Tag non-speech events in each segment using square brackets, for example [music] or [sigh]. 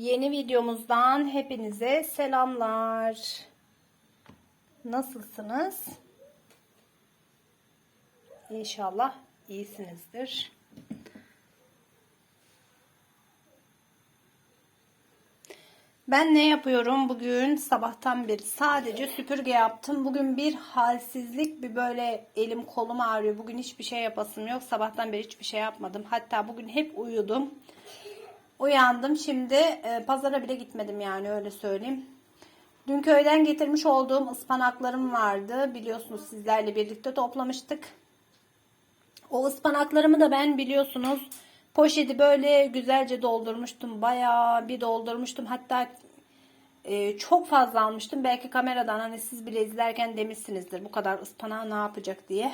Yeni videomuzdan hepinize selamlar. Nasılsınız? İnşallah iyisinizdir. Ben ne yapıyorum bugün sabahtan beri sadece süpürge yaptım. Bugün bir halsizlik bir böyle elim kolum ağrıyor. Bugün hiçbir şey yapasım yok. Sabahtan beri hiçbir şey yapmadım. Hatta bugün hep uyudum. Uyandım şimdi e, pazara bile gitmedim yani öyle söyleyeyim. Dün köyden getirmiş olduğum ıspanaklarım vardı. Biliyorsunuz sizlerle birlikte toplamıştık. O ıspanaklarımı da ben biliyorsunuz poşeti böyle güzelce doldurmuştum. Bayağı bir doldurmuştum. Hatta e, çok fazla almıştım. Belki kameradan hani siz bile izlerken demişsinizdir bu kadar ıspanağı ne yapacak diye.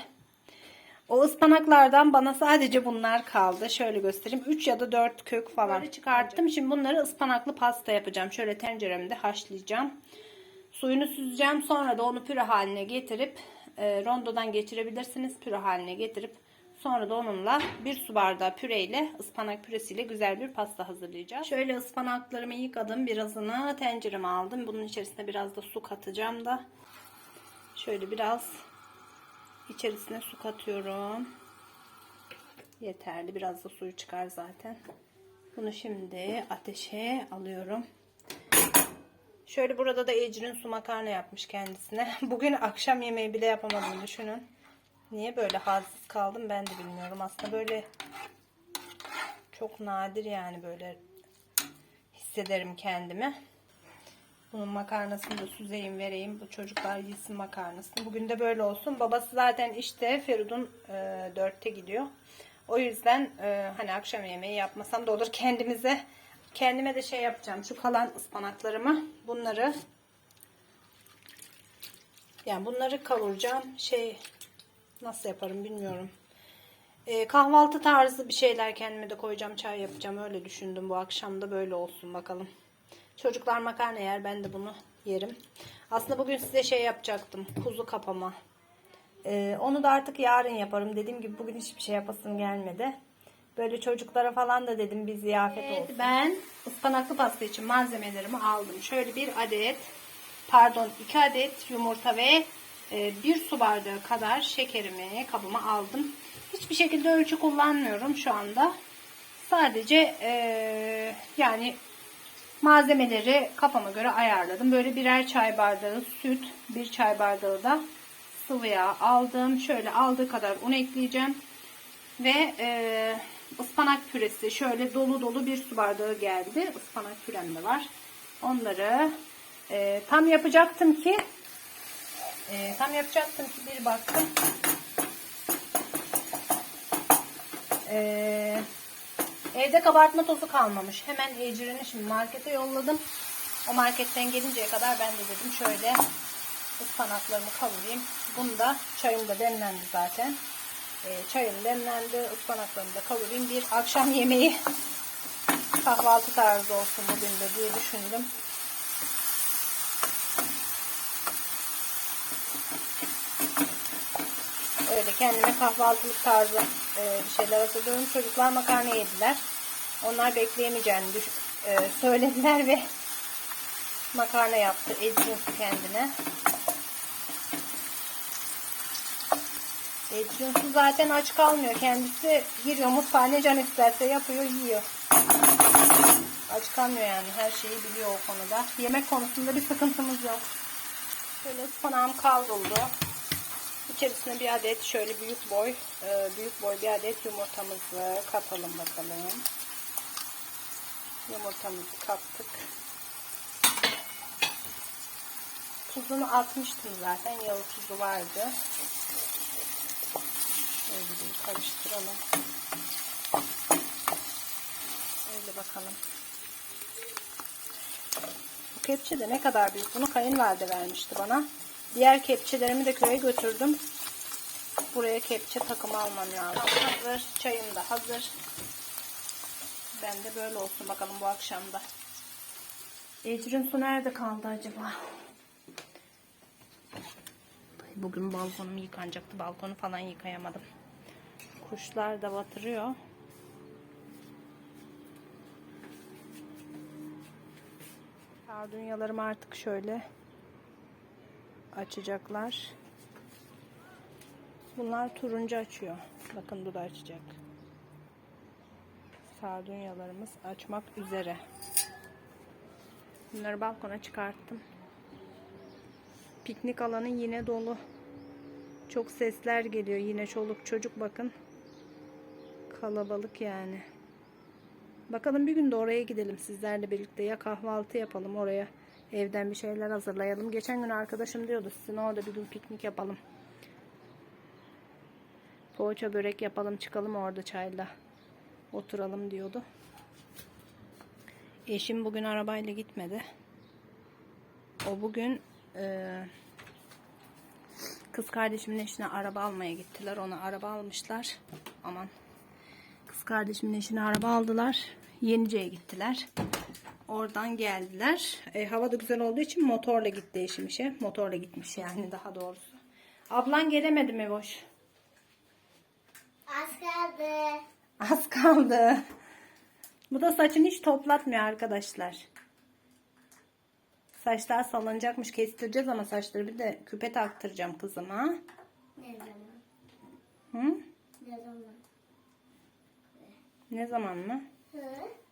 O ıspanaklardan bana sadece bunlar kaldı. Şöyle göstereyim. 3 ya da 4 kök falan Böyle çıkarttım. Şimdi bunları ıspanaklı pasta yapacağım. Şöyle tenceremde haşlayacağım. Suyunu süzeceğim. Sonra da onu püre haline getirip e, rondodan geçirebilirsiniz. Püre haline getirip sonra da onunla bir su bardağı püreyle ıspanak püresiyle güzel bir pasta hazırlayacağız. Şöyle ıspanaklarımı yıkadım. Birazını tencereme aldım. Bunun içerisine biraz da su katacağım da. Şöyle biraz İçerisine su katıyorum. Yeterli. Biraz da suyu çıkar zaten. Bunu şimdi ateşe alıyorum. Şöyle burada da Ecrin su makarna yapmış kendisine. [laughs] Bugün akşam yemeği bile yapamadım düşünün. Niye böyle halsiz kaldım ben de bilmiyorum. Aslında böyle çok nadir yani böyle hissederim kendimi. Bunun makarnasını da süzeyim vereyim. Bu çocuklar yesin makarnasını. Bugün de böyle olsun. Babası zaten işte Feridun e, 4'te gidiyor. O yüzden e, hani akşam yemeği yapmasam da olur. Kendimize kendime de şey yapacağım. Şu kalan ıspanaklarımı bunları yani bunları kavuracağım. Şey nasıl yaparım bilmiyorum. E, kahvaltı tarzı bir şeyler kendime de koyacağım. Çay yapacağım. Öyle düşündüm. Bu akşam da böyle olsun bakalım. Çocuklar makarna yer. Ben de bunu yerim. Aslında bugün size şey yapacaktım. Kuzu kapama. Ee, onu da artık yarın yaparım. Dediğim gibi bugün hiçbir şey yapasım gelmedi. Böyle çocuklara falan da dedim bir ziyafet evet, olsun. Ben ıspanaklı pasta için malzemelerimi aldım. Şöyle bir adet pardon iki adet yumurta ve e, bir su bardağı kadar şekerimi kabıma aldım. Hiçbir şekilde ölçü kullanmıyorum şu anda. Sadece e, yani Malzemeleri kafama göre ayarladım. Böyle birer çay bardağı süt, bir çay bardağı da sıvı yağ aldım. Şöyle aldığı kadar un ekleyeceğim. Ve e, ıspanak püresi şöyle dolu dolu bir su bardağı geldi. Ispanak pürem de var. Onları e, tam yapacaktım ki e, tam yapacaktım ki bir baktım. Eee Evde kabartma tozu kalmamış. Hemen ecrini şimdi markete yolladım. O marketten gelinceye kadar ben de dedim şöyle ıspanaklarımı kavurayım. Bunu da çayım da demlendi zaten. E, çayım demlendi. ıspanaklarımı da kavurayım. Bir akşam yemeği kahvaltı tarzı olsun bugün de diye düşündüm. Öyle kendime kahvaltılık tarzı e, bir şeyler hazırlıyorum. Çocuklar makarna yediler. Onlar bekleyemeyeceğini e, söylediler ve makarna yaptı Ecrin kendine. Ecrin su zaten aç kalmıyor. Kendisi giriyor mutfağa ne can isterse yapıyor yiyor. Aç kalmıyor yani. Her şeyi biliyor o konuda. Yemek konusunda bir sıkıntımız yok. Şöyle ıspanağım kavruldu. İçerisine bir adet şöyle büyük boy e, büyük boy bir adet yumurtamızı katalım bakalım. Yumurtamızı kattık. Tuzunu atmıştım zaten. Yağı tuzu vardı. Şöyle bir karıştıralım. Öyle bakalım. Bu kepçe de ne kadar büyük. Bunu kayınvalide vermişti bana. Diğer kepçelerimi de köye götürdüm. Buraya kepçe takımı almam lazım. Hazır. Çayım da hazır. Ben de böyle olsun bakalım bu akşamda. Ecrin su nerede kaldı acaba? Bugün balkonum yıkanacaktı. Balkonu falan yıkayamadım. Kuşlar da batırıyor. Sardunyalarım artık şöyle açacaklar. Bunlar turuncu açıyor. Bakın bu da açacak. Sardunyalarımız açmak üzere. Bunları balkona çıkarttım. Piknik alanı yine dolu. Çok sesler geliyor. Yine çoluk çocuk bakın. Kalabalık yani. Bakalım bir gün de oraya gidelim sizlerle birlikte. Ya kahvaltı yapalım oraya. Evden bir şeyler hazırlayalım. Geçen gün arkadaşım diyordu sizin orada bir gün piknik yapalım. Poğaça börek yapalım çıkalım orada çayla. Oturalım diyordu. Eşim bugün arabayla gitmedi. O bugün eee Kız kardeşimin eşine araba almaya gittiler. Ona araba almışlar. Aman. Kız kardeşimin eşine araba aldılar. Yenice'ye gittiler. Oradan geldiler. E, hava da güzel olduğu için motorla gitti eşim işe. Motorla gitmiş yani daha doğrusu. Ablan gelemedi mi boş? Az kaldı. Az kaldı. Bu da saçını hiç toplatmıyor arkadaşlar. Saçlar salınacakmış kestireceğiz ama saçları bir de küpe taktıracağım kızıma. Ne zaman? Hı? Ne zaman? Ne zaman mı? Hı?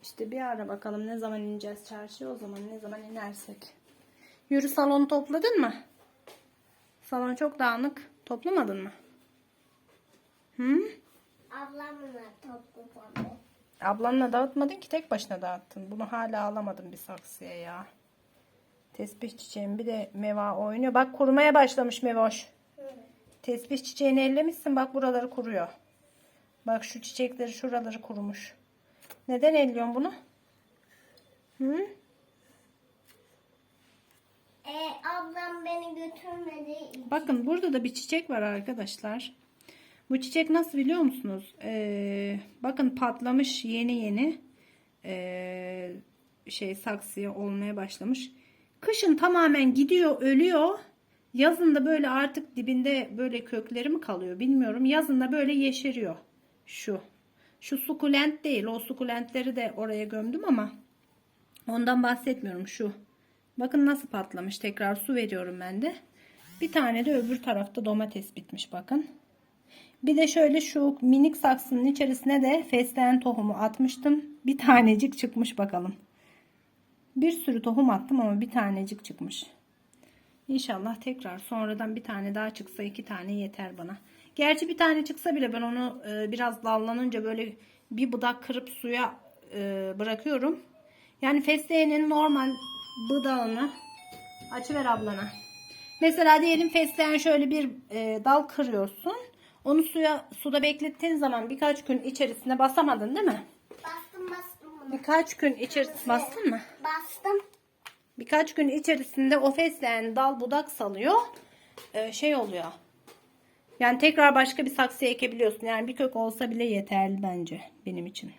İşte bir ara bakalım ne zaman ineceğiz çarşıya o zaman ne zaman inersek. Yürü salonu topladın mı? Salon çok dağınık. Toplamadın mı? Hı? Ablamla topladı. Ablanla dağıtmadın ki tek başına dağıttın. Bunu hala alamadım bir saksıya ya. Tesbih çiçeğim bir de meva oynuyor. Bak kurumaya başlamış mevoş. Tesbih çiçeğini ellemişsin bak buraları kuruyor. Bak şu çiçekleri şuraları kurumuş. Neden elliyorsun bunu? Hı? E, ablam beni götürmedi. Bakın burada da bir çiçek var arkadaşlar. Bu çiçek nasıl biliyor musunuz? Ee, bakın patlamış yeni yeni ee, şey saksıya olmaya başlamış. Kışın tamamen gidiyor ölüyor. Yazın da böyle artık dibinde böyle kökleri mi kalıyor bilmiyorum. Yazın da böyle yeşeriyor. Şu. Şu sukulent değil. O sukulentleri de oraya gömdüm ama ondan bahsetmiyorum şu. Bakın nasıl patlamış. Tekrar su veriyorum ben de. Bir tane de öbür tarafta domates bitmiş bakın. Bir de şöyle şu minik saksının içerisine de fesleğen tohumu atmıştım. Bir tanecik çıkmış bakalım. Bir sürü tohum attım ama bir tanecik çıkmış. İnşallah tekrar sonradan bir tane daha çıksa iki tane yeter bana. Gerçi bir tane çıksa bile ben onu e, biraz dallanınca böyle bir budak kırıp suya e, bırakıyorum. Yani fesleğenin normal budağını açıver ablana. Mesela diyelim fesleğen şöyle bir e, dal kırıyorsun. Onu suya suda beklettiğin zaman birkaç gün içerisine basamadın değil mi? Bastım bastım bunu. Birkaç gün içerisine bastın mı? Bastım. Birkaç gün içerisinde o fesleğen dal budak salıyor. Ee, şey oluyor. Yani tekrar başka bir saksıya ekebiliyorsun. Yani bir kök olsa bile yeterli bence benim için.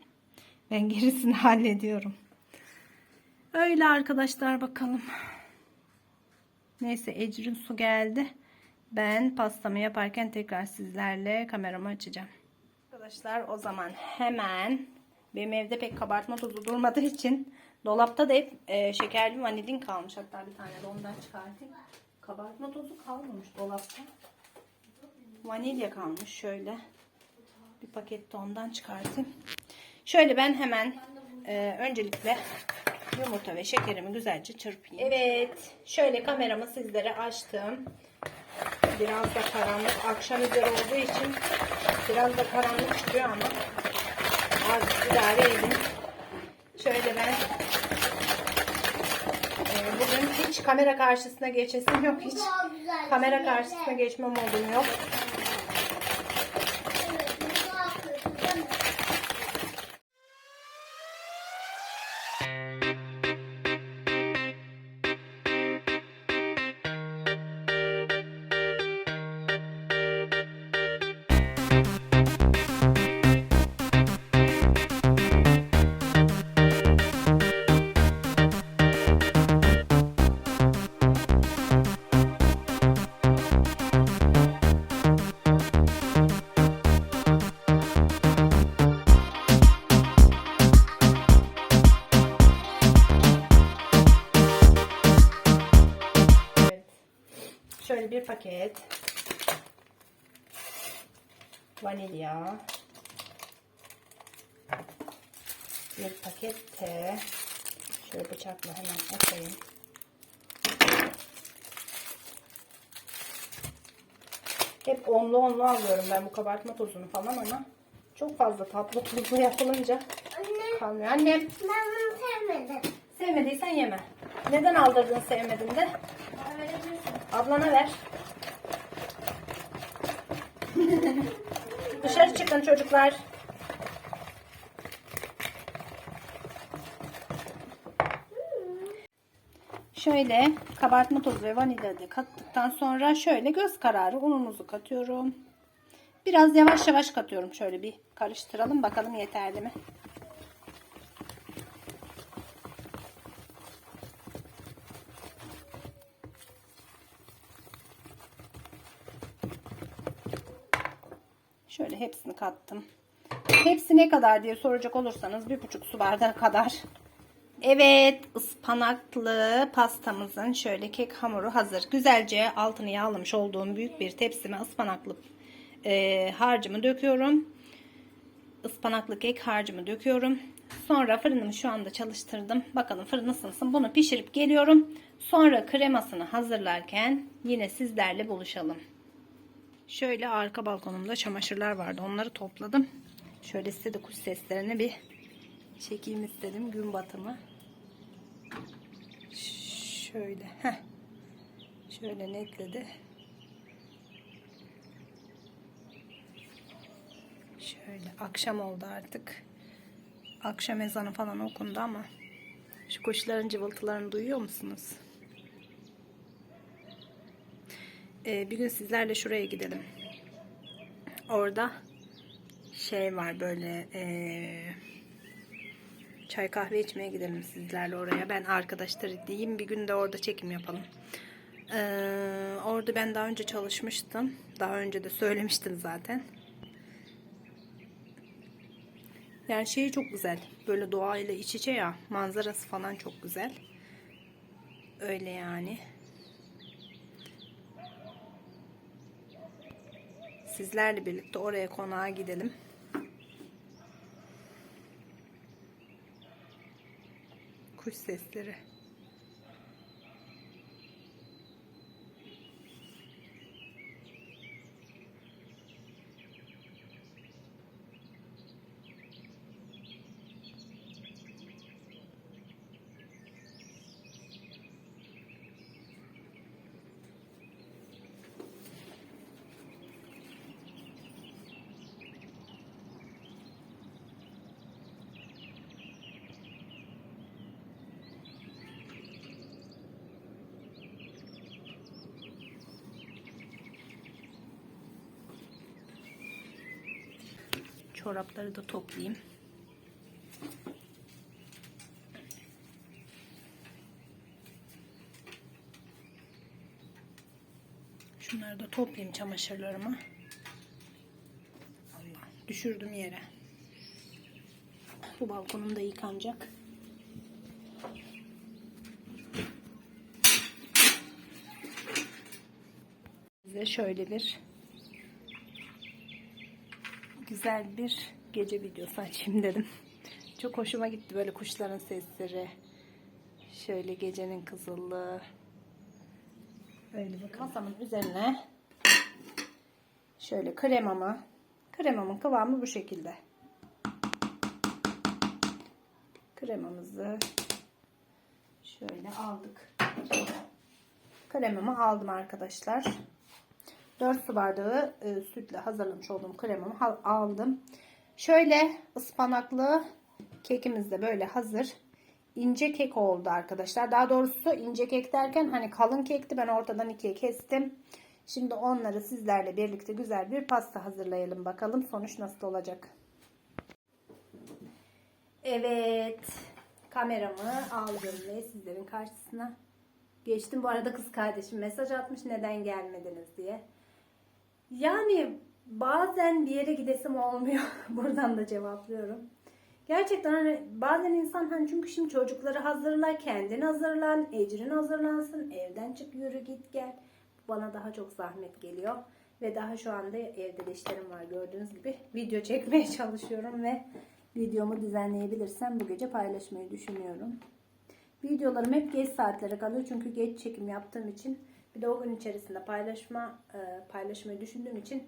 Ben [laughs] gerisini hallediyorum. Öyle arkadaşlar bakalım. Neyse Ecrin su geldi. Ben pastamı yaparken tekrar sizlerle kameramı açacağım. Arkadaşlar o zaman hemen benim evde pek kabartma tozu durmadığı için dolapta da hep e, şekerli vanilin kalmış. Hatta bir tane de ondan çıkartayım. Kabartma tozu kalmamış dolapta. Vanilya kalmış şöyle. Bir paket de ondan çıkartayım. Şöyle ben hemen e, öncelikle yumurta ve şekerimi güzelce çırpayım. Evet. Şöyle kameramı sizlere açtım. Biraz da karanlık. Akşam üzeri olduğu için biraz da karanlık çıkıyor ama az idare edin. Şöyle ben e, bugün hiç kamera karşısına geçesim yok. Hiç kamera karşısına geçme modum yok. Bir paket vanilya. Bir paket de şöyle bıçakla hemen atayım. Hep onlu onlu alıyorum ben bu kabartma tozunu falan ama çok fazla tatlı tuzlu yapılınca Anne kalmıyor. Annem ben bunu sevmedim. sevmediysen yeme. Neden aldırdın sevmedin de? Ablana ver. Dışarı çıkın çocuklar. Şöyle kabartma tozu ve vanilya da kattıktan sonra şöyle göz kararı unumuzu katıyorum. Biraz yavaş yavaş katıyorum. Şöyle bir karıştıralım bakalım yeterli mi? Şöyle hepsini kattım. Hepsi ne kadar diye soracak olursanız bir buçuk su bardağı kadar. Evet ıspanaklı pastamızın şöyle kek hamuru hazır. Güzelce altını yağlamış olduğum büyük bir tepsime ıspanaklı e, harcımı döküyorum. Ispanaklı kek harcımı döküyorum. Sonra fırınımı şu anda çalıştırdım. Bakalım fırın ısınsın. Bunu pişirip geliyorum. Sonra kremasını hazırlarken yine sizlerle buluşalım. Şöyle arka balkonumda çamaşırlar vardı. Onları topladım. Şöyle size de kuş seslerini bir çekeyim istedim. Gün batımı. Şöyle. Heh. Şöyle netledi. Şöyle akşam oldu artık. Akşam ezanı falan okundu ama şu kuşların cıvıltılarını duyuyor musunuz? Ee, bir gün sizlerle şuraya gidelim. Orada şey var böyle ee, çay kahve içmeye gidelim sizlerle oraya. Ben arkadaşlar diyeyim bir gün de orada çekim yapalım. Ee, orada ben daha önce çalışmıştım. Daha önce de söylemiştim zaten. Yani şeyi çok güzel. Böyle doğayla iç içe ya. Manzarası falan çok güzel. Öyle yani. Sizlerle birlikte oraya konağa gidelim. Kuş sesleri. Çorapları da toplayayım. Şunları da toplayayım çamaşırlarımı. Allah düşürdüm yere. Bu balkonum da yıkanacak. Size şöyle bir güzel bir gece videosu açayım dedim. Çok hoşuma gitti böyle kuşların sesleri. Şöyle gecenin kızıllığı. Öyle bakın. Masamın üzerine şöyle kremamı kremamın kıvamı bu şekilde. Kremamızı şöyle aldık. Kremamı aldım arkadaşlar. 4 su bardağı e, sütle hazırlamış olduğum kremamı aldım. Şöyle ıspanaklı kekimiz de böyle hazır. İnce kek oldu arkadaşlar. Daha doğrusu ince kek derken hani kalın kekti. Ben ortadan ikiye kestim. Şimdi onları sizlerle birlikte güzel bir pasta hazırlayalım. Bakalım sonuç nasıl olacak. Evet. Kameramı aldım ve sizlerin karşısına geçtim. Bu arada kız kardeşim mesaj atmış neden gelmediniz diye. Yani bazen bir yere gidesim olmuyor. [laughs] Buradan da cevaplıyorum. Gerçekten hani bazen insan hani çünkü şimdi çocukları hazırla, kendin hazırlan, Ecrin hazırlansın, evden çık yürü git gel. bana daha çok zahmet geliyor. Ve daha şu anda evde de işlerim var gördüğünüz gibi. Video çekmeye [laughs] çalışıyorum ve videomu düzenleyebilirsem bu gece paylaşmayı düşünüyorum. Videolarım hep geç saatlere kalıyor çünkü geç çekim yaptığım için bir de o gün içerisinde paylaşma e, paylaşmayı düşündüğüm için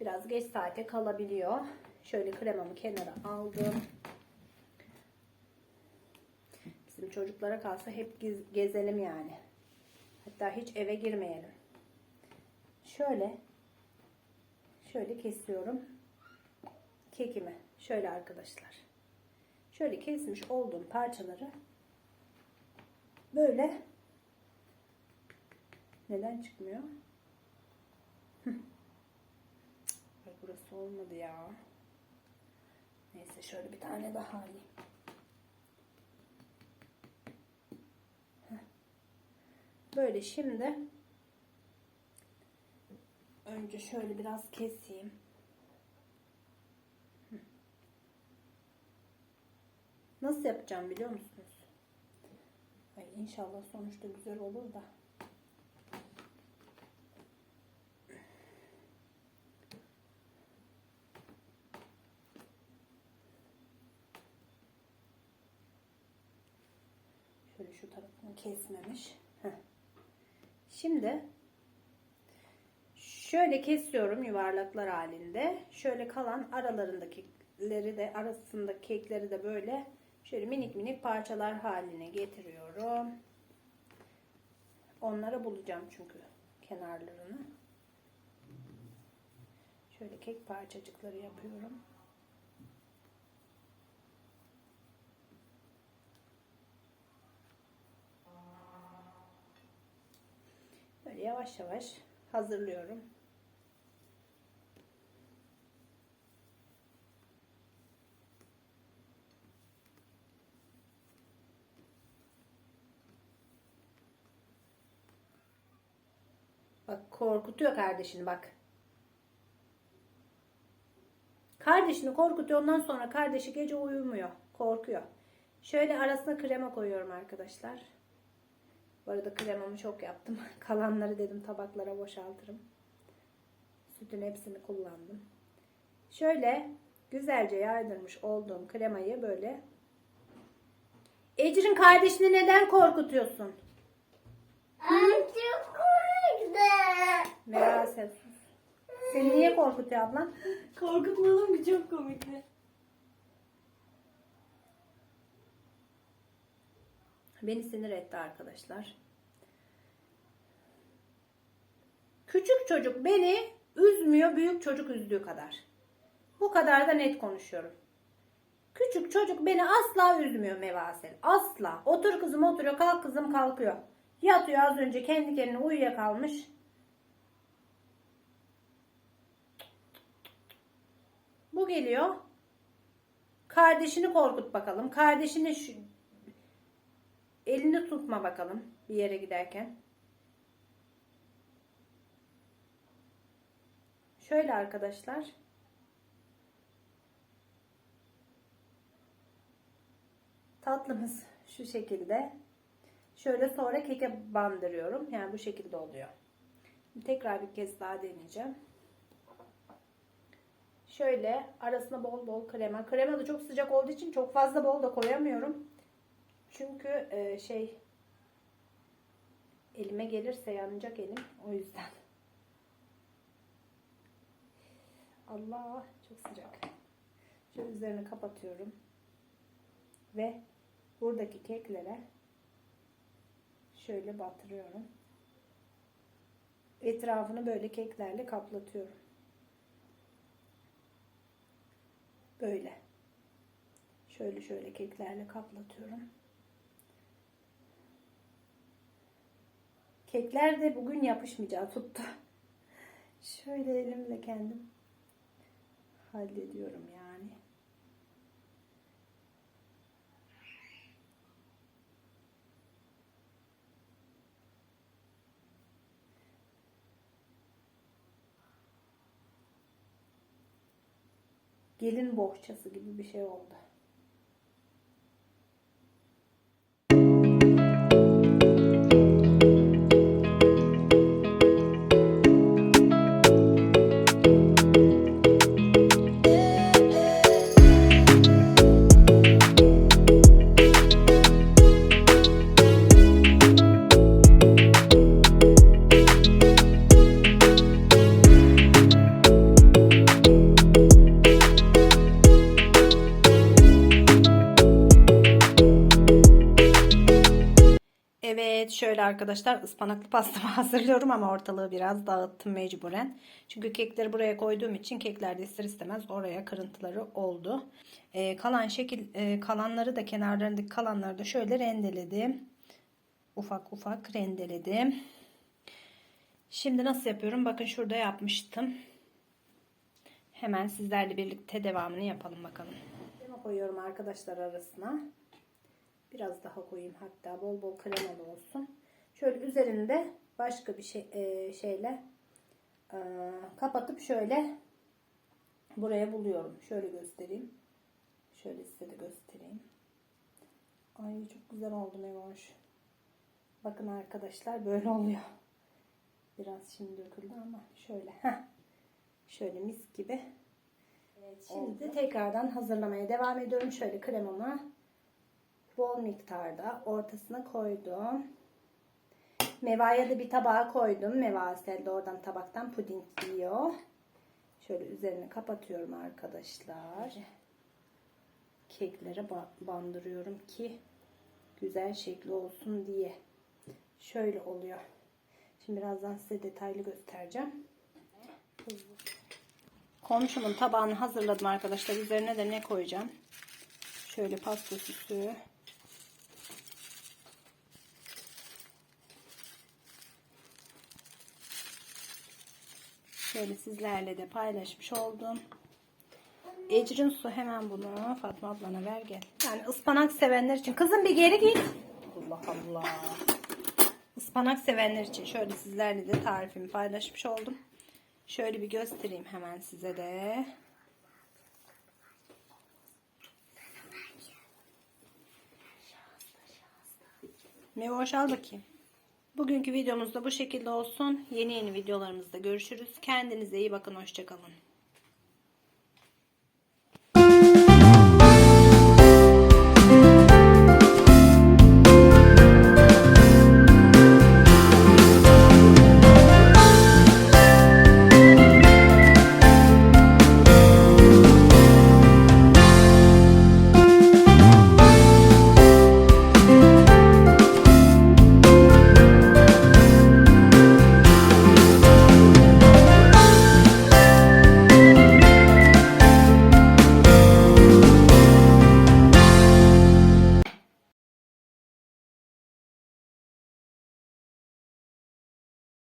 biraz geç saate kalabiliyor. Şöyle kremamı kenara aldım. Bizim çocuklara kalsa hep gez- gezelim yani. Hatta hiç eve girmeyelim. Şöyle şöyle kesiyorum kekimi. Şöyle arkadaşlar. Şöyle kesmiş olduğum parçaları böyle neden çıkmıyor? [laughs] Ay burası olmadı ya. Neyse şöyle bir tane daha alayım. Böyle şimdi önce şöyle biraz keseyim. Nasıl yapacağım biliyor musunuz? Ay inşallah sonuçta güzel olur da. Şöyle şu tarafını kesmemiş. Şimdi şöyle kesiyorum yuvarlaklar halinde. Şöyle kalan aralarındakileri de arasındaki kekleri de böyle şöyle minik minik parçalar haline getiriyorum. Onlara bulacağım çünkü kenarlarını. Şöyle kek parçacıkları yapıyorum. Yavaş yavaş hazırlıyorum. Bak korkutuyor kardeşini bak. Kardeşini korkutuyor ondan sonra kardeşi gece uyumuyor. Korkuyor. Şöyle arasına krema koyuyorum arkadaşlar. Bu arada kremamı çok yaptım. [laughs] Kalanları dedim tabaklara boşaltırım. Sütün hepsini kullandım. Şöyle güzelce yaydırmış olduğum kremayı böyle. Ecrin kardeşini neden korkutuyorsun? Çok komikti. Meral sen. Seni niye korkutuyor ablan? Korkutmadım ki çok komikti. Beni sinir etti arkadaşlar. Küçük çocuk beni üzmüyor büyük çocuk üzdüğü kadar. Bu kadar da net konuşuyorum. Küçük çocuk beni asla üzmüyor Mevasel. Asla. Otur kızım oturuyor kalk kızım kalkıyor. Yatıyor az önce kendi kendine uyuyakalmış. Bu geliyor. Kardeşini korkut bakalım. Kardeşini Elini tutma bakalım bir yere giderken. Şöyle arkadaşlar. Tatlımız şu şekilde. Şöyle sonra keke bandırıyorum. Yani bu şekilde oluyor. Tekrar bir kez daha deneyeceğim. Şöyle arasına bol bol krema. Krema da çok sıcak olduğu için çok fazla bol da koyamıyorum. Çünkü e, şey elime gelirse yanacak elim o yüzden. Allah çok sıcak. Şöyle üzerini kapatıyorum. Ve buradaki keklere şöyle batırıyorum. Etrafını böyle keklerle kaplatıyorum. Böyle. Şöyle şöyle keklerle kaplatıyorum. Kekler de bugün yapışmayacağı tuttu. Şöyle elimle kendim hallediyorum yani. Gelin bohçası gibi bir şey oldu. Şöyle arkadaşlar ıspanaklı pastamı [laughs] hazırlıyorum ama ortalığı biraz dağıttım mecburen. Çünkü kekleri buraya koyduğum için keklerde ister istemez oraya kırıntıları oldu. Ee, kalan şekil e, kalanları da kenarlarındaki kalanları da şöyle rendeledim. Ufak ufak rendeledim. Şimdi nasıl yapıyorum? Bakın şurada yapmıştım. Hemen sizlerle birlikte devamını yapalım bakalım. Koyuyorum arkadaşlar arasına. Biraz daha koyayım hatta bol bol kremalı olsun. Şöyle üzerinde başka bir şey e, şeyle e, kapatıp şöyle buraya buluyorum. Şöyle göstereyim. Şöyle size de göstereyim. Ay çok güzel oldu Mevoş. Bakın arkadaşlar böyle oluyor. Biraz şimdi döküldü ama şöyle. Heh. Şöyle mis gibi. Evet, şimdi tekrardan hazırlamaya devam ediyorum. Şöyle kremamı bol miktarda ortasına koydum. Meva'ya da bir tabağa koydum. Meva Asel de oradan tabaktan puding yiyor. Şöyle üzerini kapatıyorum arkadaşlar. Keklere ba- bandırıyorum ki güzel şekli olsun diye. Şöyle oluyor. Şimdi birazdan size detaylı göstereceğim. Komşumun tabağını hazırladım arkadaşlar. Üzerine de ne koyacağım? Şöyle pasta süsü. Şöyle sizlerle de paylaşmış oldum. Ecrin su hemen bunu Fatma ablana ver gel. Yani ıspanak sevenler için. Kızım bir geri git. Allah Allah. Ispanak sevenler için şöyle sizlerle de tarifimi paylaşmış oldum. Şöyle bir göstereyim hemen size de. Mevoş al bakayım. Bugünkü videomuz da bu şekilde olsun. Yeni yeni videolarımızda görüşürüz. Kendinize iyi bakın. Hoşçakalın.